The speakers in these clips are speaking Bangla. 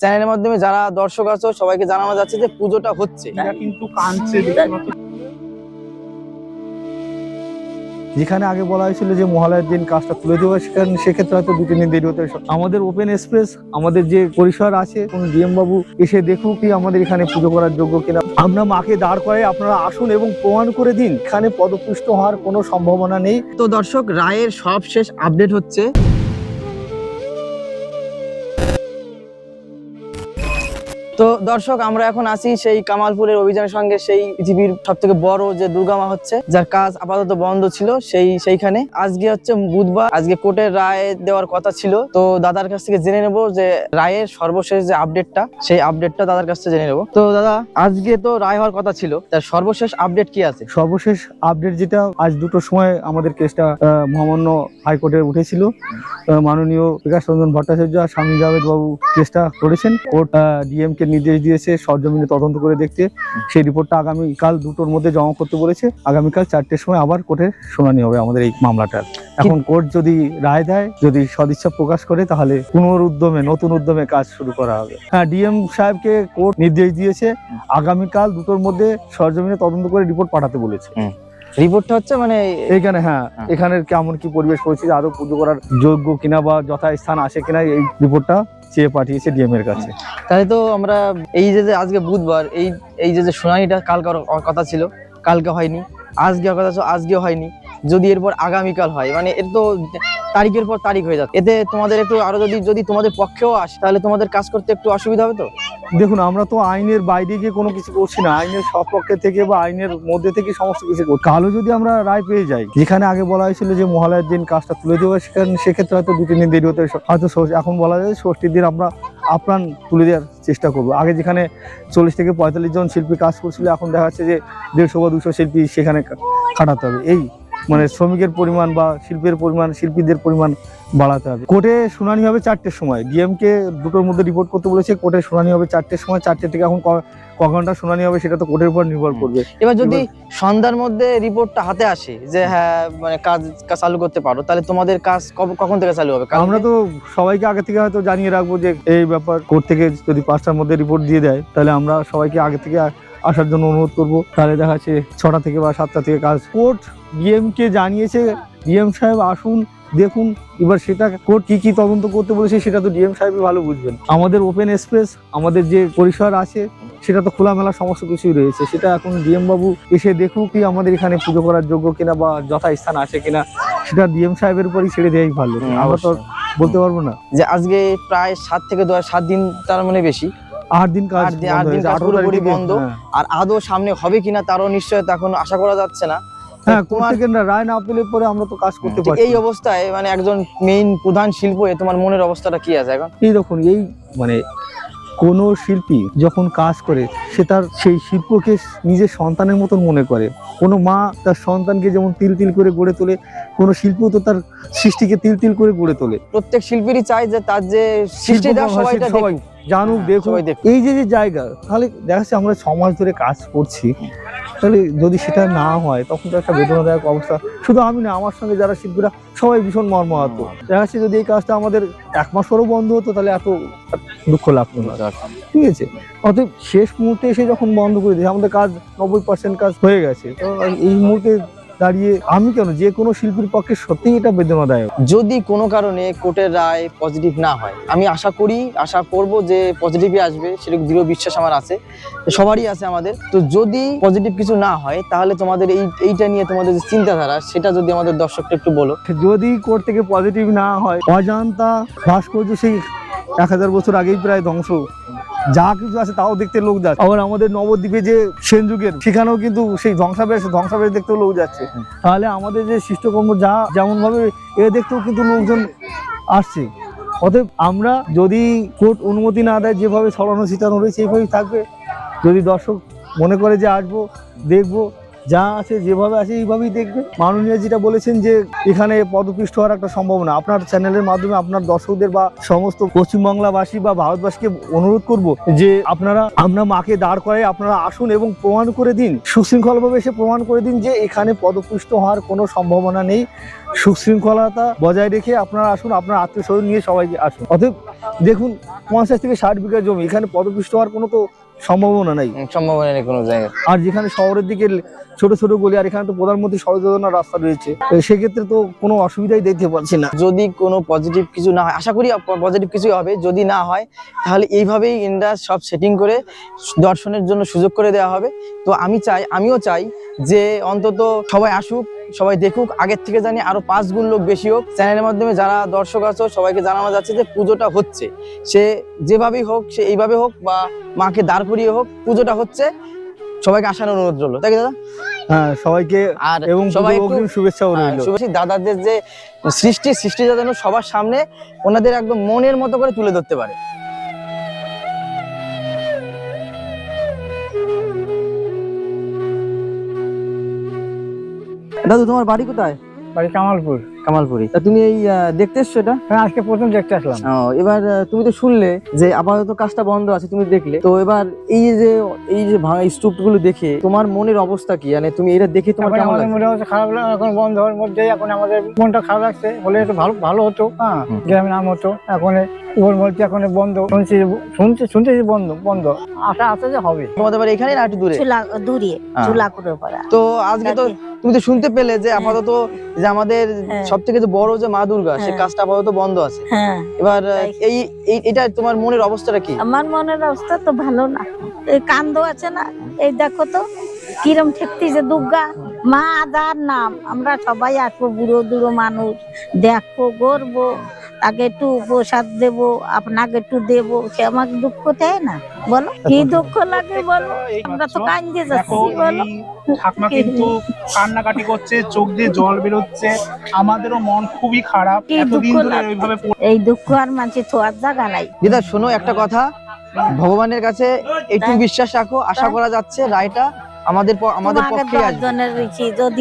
চ্যানেলের মাধ্যমে যারা দর্শক আছো সবাইকে জানানো যাচ্ছে যে পুজোটা হচ্ছে। কিন্তু কাঁদছে যেখানে আগে বলা হয়েছিল যে মহালয়ের দিন কাজটা তুলে দেওয়া সেখানে সেক্ষেত্রে হয়তো দু তিন দিন দেরি হতে। আমাদের ওপেন এক্সপ্রেস আমাদের যে পরিসর আছে কোন ডিএম বাবু এসে দেখুক কি আমাদের এখানে পুজো করার যোগ্য কিনা। আমরা মাকে দাঁড় করে আপনারা আসুন এবং প্রমাণ করে দিন। এখানে পদপুষ্ট হওয়ার কোনো সম্ভাবনা নেই। তো দর্শক রায়ের সব শেষ আপডেট হচ্ছে। তো দর্শক, আমরা এখন আছি সেই কামালপুরের অভিযানের সঙ্গে সেই পৃথিবীর সব থেকে বড় যে দুর্গামা হচ্ছে, যার কাজ আপাতত বন্ধ ছিল সেই, সেইখানে। আজকে হচ্ছে বুধবার, আজকে কোর্টের রায় দেওয়ার কথা ছিল। তো দাদার কাছ থেকে জেনে নেব যে রায়ের সর্বশেষ যে আপডেটটা, সেই আপডেটটা দাদার কাছ থেকে জেনে নেব। তো দাদা, আজকে তো রায় হওয়ার কথা ছিল, তার সর্বশেষ আপডেট কি আছে? সর্বশেষ আপডেট যেটা, আজ দুটোর সময় আমাদের কেসটা মহামান্য হাইকোর্টে উঠেছিল। মাননীয় বিকাশ রঞ্জন ভট্টাচার্য আর স্বামী জাভেদ বাবু কেসটা করেছেন। কোর্ট ডিএম কে নির্দেশ দিয়েছে সরজমিনে তদন্ত করে দেখতে। সেই রিপোর্টটা আগামীকাল দুটোর মধ্যে জমা করতে বলেছে। আগামীকাল চারটের সময় আবার কোর্টে শুনানি হবে আমাদের এই মামলাটার এখন কোর্ট যদি রায় দেয় যদি সদিচ্ছা প্রকাশ করে তাহলে পুনরুদ্যমে নতুন উদ্যমে কাজ শুরু করা হবে। হ্যাঁ ডিএম সাহেবকে কোর্ট নির্দেশ দিয়েছে। আগামীকাল দুটোর মধ্যে সরজমিনে তদন্ত করে রিপোর্ট পাঠাতে বলেছে। রিপোর্টটা হচ্ছে মানে এইখানে হ্যাঁ হ্যাঁ। এখানের কেমন কি পরিবেশ পরিস্থিতি আদৌ পুজো করার যোগ্য কিনা বা যথাস্থান আসে কিনা এই রিপোর্টটা চেয়ে পাঠিয়েছে ডিএম এর কাছে। তাহলে তো আমরা এই যে আজকে বুধবার, এই এই যে শুনানিটা কালকার কথা ছিল, কালকে হয়নি, আজকে কথা ছিল, আজকেও হয়নি, যদি এরপর আগামীকাল হয় মানে এর তো তারিখের পর তারিখ হয়ে যাচ্ছে। এতে তোমাদের একটু আরও যদি যদি তোমাদের পক্ষেও আসে, তাহলে তোমাদের কাজ করতে একটু অসুবিধা হবে তো? দেখুন, আমরা তো আইনের বাইরে গিয়ে কোনো কিছু করছি না। আইনের সপক্ষে থেকে বা আইনের মধ্যে থেকে সমস্ত কিছু করছি। কালো যদি আমরা রায় পেয়ে যাই, যেখানে আগে বলা হয়েছিল যে মহালয়ের দিন কাজটা তুলে দেওয়া সেখানে সেক্ষেত্রে হয়তো দু তিন দিন দেরি হতে। হয়তো এখন বলা যায় ষষ্ঠীর দিন আমরা আপ্রাণ তুলে দেওয়ার চেষ্টা করব। আগে যেখানে চল্লিশ থেকে পঁয়তাল্লিশ জন শিল্পী কাজ করছিল, এখন দেখা যাচ্ছে যে দেড়শো বা দুশো শিল্পী সেখানে খাটাতে হবে। এই মানে শ্রমিকের পরিমাণ বা শিল্পের পরিমাণ শিল্পীদের পরিমাণ বাড়াতে হবে। কোর্টে শুনানি হবে চারটের সময়। ডিএম কে দুটোর মধ্যে রিপোর্ট করতে বলেছে কোর্টে শুনানি হবে চারটের সময়। চারটে থেকে এখন ক- ঘণ্টা শুনানি হবে সেটা তো কোর্টের উপর নির্ভর করবে। এবার যদি সন্ধ্যার মধ্যে রিপোর্টটা হাতে আসে যে হ্যাঁ মানে কাজ চালু করতে পারো তাহলে তোমাদের কাজ কখন থেকে চালু হবে? আমরা তো সবাইকে আগে থেকে হয়তো জানিয়ে রাখব যে এই ব্যাপার কোর্ট থেকে যদি পাঁচটার মধ্যে রিপোর্ট দিয়ে দেয় তাহলে আমরা সবাইকে আগে থেকে আসার জন্য অনুরোধ করব। তাহলে দেখা যাচ্ছে ছটা থেকে বা সাতটা থেকে কাজ। কোর্ট ডিএম কে জানিয়েছে ডিএম সাহেব আসুন দেখুন এবার সেটা কোর্ট কি কি তদন্ত করতে বলেছে সেটা তো ডিএম সাহেবই ভালো বুঝবেন। আমাদের ওপেন এক্সপ্রেস আমাদের যে পরিসর আছে সেটা তো খোলামেলা সমস্ত কিছুই রয়েছে। সেটা এখন ডিএম বাবু এসে দেখুক কি আমাদের এখানে পুজো করার যোগ্য কিনা বা যথাস্থান আছে কিনা সেটা ডিএম সাহেবের উপরই ছেড়ে দেওয়াই ভালো। আমরা তো বলতে পারব না। যে আজকে প্রায় সাত থেকে দশ সাত দিন তার মানে বেশি। আট দিন কাজ আট দিন- কাজ পুরোপুরি বন্ধ। হ্যাঁ। আর আদৌ সামনে হবে কিনা তারও নিশ্চয়তা এখন আশা করা যাচ্ছে না। হ্যাঁ কোর্ট তোমার- থেকে না রায় না পেলে পরে আমরা তো কাজ করতে ঠিক এই অবস্থায় মানে একজন মেইন প্রধান শিল্প তোমার মনের অবস্থাটা কি আছে এখন? এই দেখুন এই মানে কোন শিল্পী যখন কাজ করে সে তার সেই শিল্পকে নিজের সন্তানের মতন মনে করে। কোনো মা তার সন্তানকে যেমন তিল তিল করে গড়ে তোলে কোনো শিল্প তো তার সৃষ্টিকে তিল তিল করে গড়ে তোলে। প্রত্যেক শিল্পীরই চাই যে তার যে সৃষ্টি সবাই জানুক হ্যাঁ, দেখুক। দেখুক। এই যে যে জায়গা তাহলে দেখা যাচ্ছে আমরা সমাজ ধরে কাজ করছি। তাহলে যদি সেটা না হয় তখন তো একটা বেদনাদায়ক অবস্থা। শুধু আমি না আমার সঙ্গে যারা শিল্পীরা সবাই ভীষণ মর্মাহত। দেখা যাচ্ছে যদি এই কাজটা আমাদের এক মাস পরেও বন্ধ হতো তাহলে এত দুঃখ লাগতো না। ঠিক আছে? অতএব শেষ মুহূর্তে এসে যখন বন্ধ করে দিয়েছে আমাদের কাজ নব্বই পার্সেন্ট কাজ হয়ে গেছে। তো এই মুহূর্তে দাঁড়িয়ে আমি কেন? যে কোনো শিল্পীর পক্ষে সত্যিই এটা বেদনাদায়ক। যদি কোনো কারণে কোর্টের রায় পজিটিভ না হয় আমি আশা করি আশা করব যে পজিটিভই আসবে সেরকম দৃঢ় বিশ্বাস আমার আছে সবারই আছে আমাদের। তো যদি পজিটিভ কিছু না হয় তাহলে তোমাদের এই এইটা নিয়ে তোমাদের যে চিন্তাধারা সেটা যদি আমাদের দর্শককে একটু বলো। যদি কোর্ট থেকে পজিটিভ না হয় অজান্তা ভাস্কর্য সেই এক হাজার বছর আগেই প্রায় ধ্বংস। যা কিছু আছে তাও দেখতে লোক যাচ্ছে। আবার আমাদের নবদ্বীপে যে সেন যুগের সেখানেও কিন্তু সেই ধ্বংসাবেশ ধ্বংসাবেশ দেখতেও লোক যাচ্ছে। তাহলে আমাদের যে সৃষ্টকর্ম, যা যেমন ভাবে এ দেখতেও কিন্তু লোকজন আসছে। অতএব আমরা যদি কোর্ট অনুমতি না দেয়, যেভাবে ছড়ানো, ছিটানো রয়েছে এইভাবেই থাকবে। যদি দর্শক মনে করে যে আসব, দেখব যা আছে যেভাবে আছে এইভাবেই দেখবে। মাননীয় যেটা বলেছেন যে এখানে পদপিষ্ট হওয়ার একটা সম্ভাবনা। আপনার চ্যানেলের মাধ্যমে আপনার দর্শকদের বা সমস্ত পশ্চিমবাংলাবাসী বা ভারতবাসীকে অনুরোধ করব যে আপনারা, আমরা মাকে দাঁড় করাই, আপনারা আসুন এবং প্রমাণ করে দিন। সুশৃঙ্খলভাবে এসে প্রমাণ করে দিন যে এখানে পদপুষ্ট হওয়ার কোনো সম্ভাবনা নেই। সুশৃঙ্খলতা বজায় রেখে আপনারা আসুন, আপনার আত্মীয় স্বজন নিয়ে সবাই আসুন। অতএব দেখুন, পঞ্চাশ থেকে ষাট বিঘা জমি, এখানে পদপুষ্ট হওয়ার কোনো তো সম্ভাবনা নেই। সম্ভাবনা নেই কোনো জায়গায়। আর যেখানে শহরের দিকে ছোট ছোট গলি আর এখানে তো প্রধানমন্ত্রী সড়ক যোজনার রাস্তা রয়েছে সেক্ষেত্রে তো কোনো অসুবিধাই দেখতে পাচ্ছি না। যদি কোনো পজিটিভ কিছু না হয় আশা করি পজিটিভ কিছু হবে যদি না হয় তাহলে এইভাবেই ইন্ডাস সব সেটিং করে দর্শনের জন্য সুযোগ করে দেওয়া হবে। তো আমি চাই আমিও চাই যে অন্তত সবাই আসুক সবাই দেখুক আগের থেকে জানি আরও পাঁচ গুণ লোক বেশি হোক। চ্যানেলের মাধ্যমে যারা দর্শক আছো সবাইকে জানানো যাচ্ছে যে পুজোটা হচ্ছে। সে যেভাবেই হোক সে এইভাবে হোক বা মাকে দাঁড় করিয়ে হোক পুজোটা হচ্ছে। সবাইকে আসার অনুরোধ রইল। তাই দাদা? হ্যাঁ সবাইকে আর এবং সবাই শুভেচ্ছাও হ্যাঁ, শুভেচ্ছা। দাদাদের যে সৃষ্টি সৃষ্টিটা যেন সবার সামনে ওনাদের একদম মনের মতো করে তুলে ধরতে পারে। দাদু তোমার বাড়ি কোথায়? বাড়ি কামালপুর। কামালপুরি তা তুমি এই দেখতে এসছো এটা? হ্যাঁ আজকে প্রথম দেখতে আসলাম। ও, এবার তুমি তো শুনলে যে আপাতত কাজটা বন্ধ আছে তুমি দেখলে। তো এবার এই যে এই যে ভাঙা স্তূপগুলো দেখে তোমার মনের অবস্থা কি? মানে তুমি এটা দেখে তোমার কেমন লাগছে? মনে হচ্ছে খারাপ লাগে এখন বন্ধ হওয়ার মধ্যে এখন আমাদের মনটা খারাপ লাগছে। বলে একটু ভালো ভালো হতো হ্যাঁ। গ্রামে নাম হতো। এখন ওর মধ্যে এখন বন্ধ শুনছি শুনছি শুনতেছি বন্ধ বন্ধ। আশা আছে যে হবে। তোমাদের বাড়ি এখানে না একটু দূরে? দূরে হ্যাঁ। চুলা করে পড়া। তো আজকে তো তুমি তো শুনতে পেলে যে আপাতত যে আমাদের হ্যাঁ। সব থেকে যে বড় যে মা দুর্গা সে হ্যাঁ। কাজটা আপাতত বন্ধ আছে। হ্যাঁ। এবার এই এই- এটা তোমার মনের অবস্থাটা কি? আমার মনের অবস্থা তো ভালো না। এই কান্দ আছে না? এই দেখো তো কিরম ঠেকতি যে দুর্গা। মা আদার নাম? আমরা সবাই আসব বুড়ো দুড়ো মানুষ। দেখো গড়বো তাকে একটু প্রসাদ দেব আপনাকে একটু দেব। সে আমাকে দুঃখ দেয় না বলো? কি দুঃখ লাগে বলো? আমরা তো কান্দে যাচ্ছি বলো? ঠাকমা কিন্তু কান্নাকাটি করছে চোখ দিয়ে জল বেরোচ্ছে। আমাদেরও মন খুবই খারাপ। এতদিন ধরে পড়ে এই দুঃখ আর মানছি থোয়ার জায়গা নাই। দিদা শোনো একটা কথা। ভগবানের কাছে একটু বিশ্বাস রাখো আশা করা যাচ্ছে রায়টা আমাদের আমাদের পক্ষে আসবে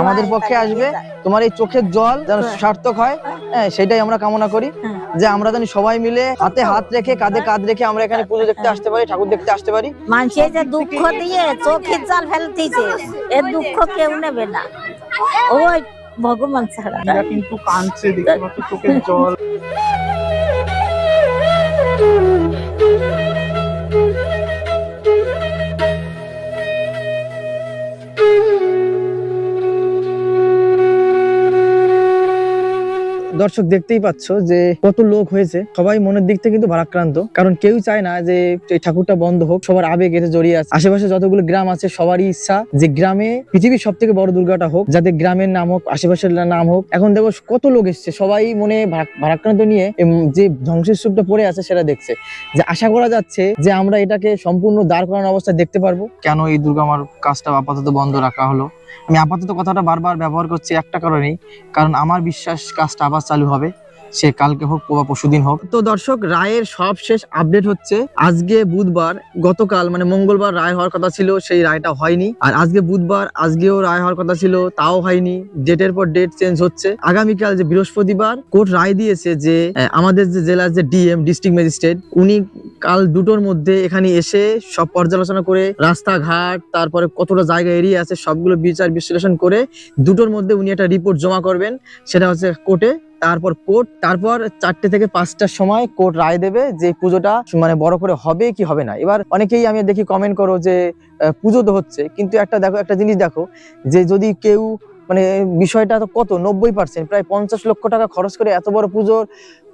আমাদের পক্ষে আসবে। তোমার এই চোখের জল যেন হ্যাঁ। সার্থক হয় হ্যাঁ সেটাই আমরা কামনা করি হ্যাঁ। যে আমরা জানি সবাই মিলে হাতে হাত রেখে কাঁধে কাঁধ রেখে আমরা এখানে পুজো দেখতে আসতে পারি ঠাকুর দেখতে আসতে পারি মানুষে যে দুঃখ দিয়ে চোখের জল ফেলতেছে এ দুঃখ কেউ নেবে না ওই ভগবান ছাড়া কিন্তু কাঁদছে দেখতে পাচ্ছ চোখের জল দর্শক দেখতেই পাচ্ছ যে কত লোক হয়েছে। সবাই মনের দিক থেকে কিন্তু ভারাক্রান্ত। কারণ কেউ চায় না যে এই ঠাকুরটা বন্ধ হোক, সবার আবেগ এতে জড়িয়ে আছে। আশেপাশে যতগুলো গ্রাম আছে, সবারই ইচ্ছা যে গ্রামে পৃথিবীর সব থেকে বড় দুর্গাটা হোক, যাতে গ্রামের নাম হোক, আশেপাশের নাম হোক। এখন দেখো কত লোক এসছে, সবাই মনে ভারাক্রান্ত নিয়ে যে ধ্বংসের স্তূপটা পড়ে আছে সেটা দেখছে। যে আশা করা যাচ্ছে যে আমরা এটাকে সম্পূর্ণ দাঁড় করানোর অবস্থায় দেখতে পারব। কেন এই দুর্গা আমার কাজটা আপাতত বন্ধ রাখা হলো? আমি আপাতত কথাটা বারবার ব্যবহার করছি, একটা কারণেই। কারণ আমার বিশ্বাস কাজটা আবার চালু হবে। সে কালকে হোক, বা পরশুদিন হোক। তো দর্শক, রায়ের সব শেষ আপডেট হচ্ছে, আজকে বুধবার, গতকাল মানে মঙ্গলবার রায় হওয়ার কথা ছিল, সেই রায়টা হয়নি। আর আজকে বুধবার, আজকেও রায় হওয়ার কথা ছিল, তাও হয়নি। ডেটের পর ডেট চেঞ্জ হচ্ছে। আগামীকাল যে বৃহস্পতিবার, কোর্ট রায় দিয়েছে যে আমাদের যে জেলার যে ডিএম, ডিস্ট্রিক্ট ম্যাজিস্ট্রেট, উনি কাল দুটোর মধ্যে এখানে এসে সব পর্যালোচনা করে, রাস্তাঘাট, তারপরে কতটা জায়গা এরিয়া আছে, সবগুলো বিচার বিশ্লেষণ করে, দুটোর মধ্যে উনি একটা রিপোর্ট জমা করবেন। সেটা হচ্ছে কোর্টে তারপর কোর্ট, তারপর চারটে থেকে পাঁচটার সময় কোর্ট রায় দেবে যে পুজোটা মানে বড় করে হবে কি হবে না। এবার অনেকেই আমি দেখি কমেন্ট করো যে পুজো তো হচ্ছে, কিন্তু একটা দেখো, একটা জিনিস দেখো যে যদি কেউ মানে বিষয়টা তো কত? নব্বই পার্সেন্ট প্রায় পঞ্চাশ লক্ষ টাকা খরচ করে এত বড় পুজোর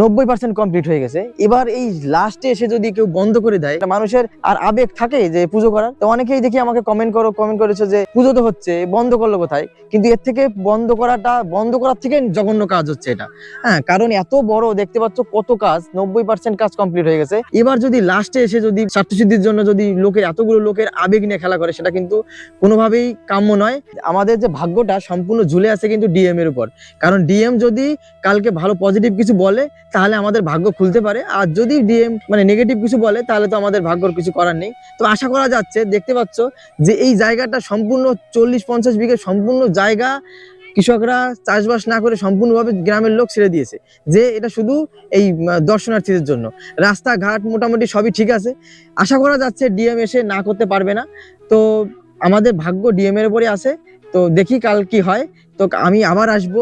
নব্বই পার্সেন্ট কমপ্লিট হয়ে গেছে। এবার এই লাস্টে এসে যদি কেউ বন্ধ করে দেয় মানুষের আর আবেগ থাকে যে পুজো করার, তো অনেকেই দেখি আমাকে কমেন্ট করো কমেন্ট যে পুজো তো হচ্ছে, বন্ধ করল কোথায়? কিন্তু এর থেকে বন্ধ করাটা, বন্ধ করার থেকে জঘন্য কাজ হচ্ছে এটা। হ্যাঁ কারণ এত বড়, দেখতে পাচ্ছ কত কাজ, নব্বই পার্সেন্ট কাজ কমপ্লিট হয়ে গেছে। এবার যদি লাস্টে এসে যদি স্বার্থসিদ্ধির জন্য যদি লোকের, এতগুলো লোকের আবেগ নিয়ে খেলা করে, সেটা কিন্তু কোনোভাবেই কাম্য নয়। আমাদের যে ভাগ্যটা সম্পূর্ণ ঝুলে আছে কিন্তু ডিএম এর উপর। কারণ ডিএম যদি কালকে ভালো পজিটিভ কিছু বলে তাহলে আমাদের ভাগ্য খুলতে পারে। আর যদি ডিএম মানে নেগেটিভ কিছু বলে, তাহলে তো আমাদের ভাগ্যর কিছু করার নেই। তো আশা করা যাচ্ছে, দেখতে পাচ্ছ যে এই জায়গাটা সম্পূর্ণ চল্লিশ পঞ্চাশ বিঘে সম্পূর্ণ জায়গা কৃষকরা চাষবাস না করে সম্পূর্ণভাবে গ্রামের লোক ছেড়ে দিয়েছে। যে এটা শুধু এই দর্শনার্থীদের জন্য। রাস্তাঘাট মোটামুটি সবই ঠিক আছে। আশা করা যাচ্ছে ডিএম এসে না করতে পারবে না। তো আমাদের ভাগ্য ডিএম এর উপরে আছে। তো দেখি কাল কি হয়। তো আমি আবার আসব।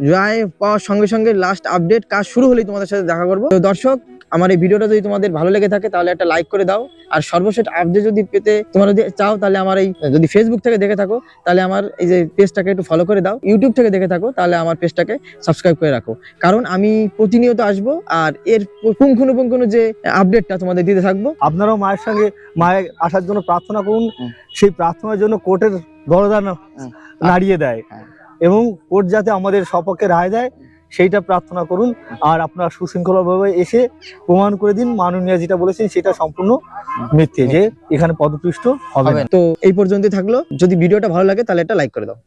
রায় পাওয়ার সঙ্গে সঙ্গে লাস্ট আপডেট কাজ শুরু হলেই তোমাদের সাথে দেখা করব। তো দর্শক আমার এই ভিডিওটা যদি তোমাদের ভালো লেগে থাকে তাহলে একটা লাইক করে দাও। আর সর্বশেষ আপডেট যদি পেতে তোমরা যদি চাও তাহলে আমার এই যদি ফেসবুক থেকে দেখে থাকো তাহলে আমার এই যে পেজটাকে একটু ফলো করে দাও। ইউটিউব থেকে দেখে থাকো তাহলে আমার পেজটাকে সাবস্ক্রাইব করে রাখো। কারণ আমি প্রতিনিয়ত আসব আর এর পুঙ্খানুপুঙ্খানু যে আপডেটটা তোমাদের দিতে থাকব। আপনারাও মায়ের সঙ্গে মায়ের আসার জন্য প্রার্থনা করুন। সেই প্রার্থনার জন্য কোর্টের দরজা না- নাড়িয়ে দেয়। হ্যাঁ। এবং কোর্ট যাতে আমাদের সপক্ষে রায় দেয়, সেইটা প্রার্থনা করুন। আর আপনারা সুশৃঙ্খলাভাবে এসে প্রমাণ করে দিন, মাননীয় যেটা বলেছেন সেটা সম্পূর্ণ মিথ্যে, যে এখানে পদপৃষ্ট হবে। তো এই পর্যন্তই থাকল। যদি ভিডিওটা ভালো লাগে তাহলে একটা লাইক করে দাও।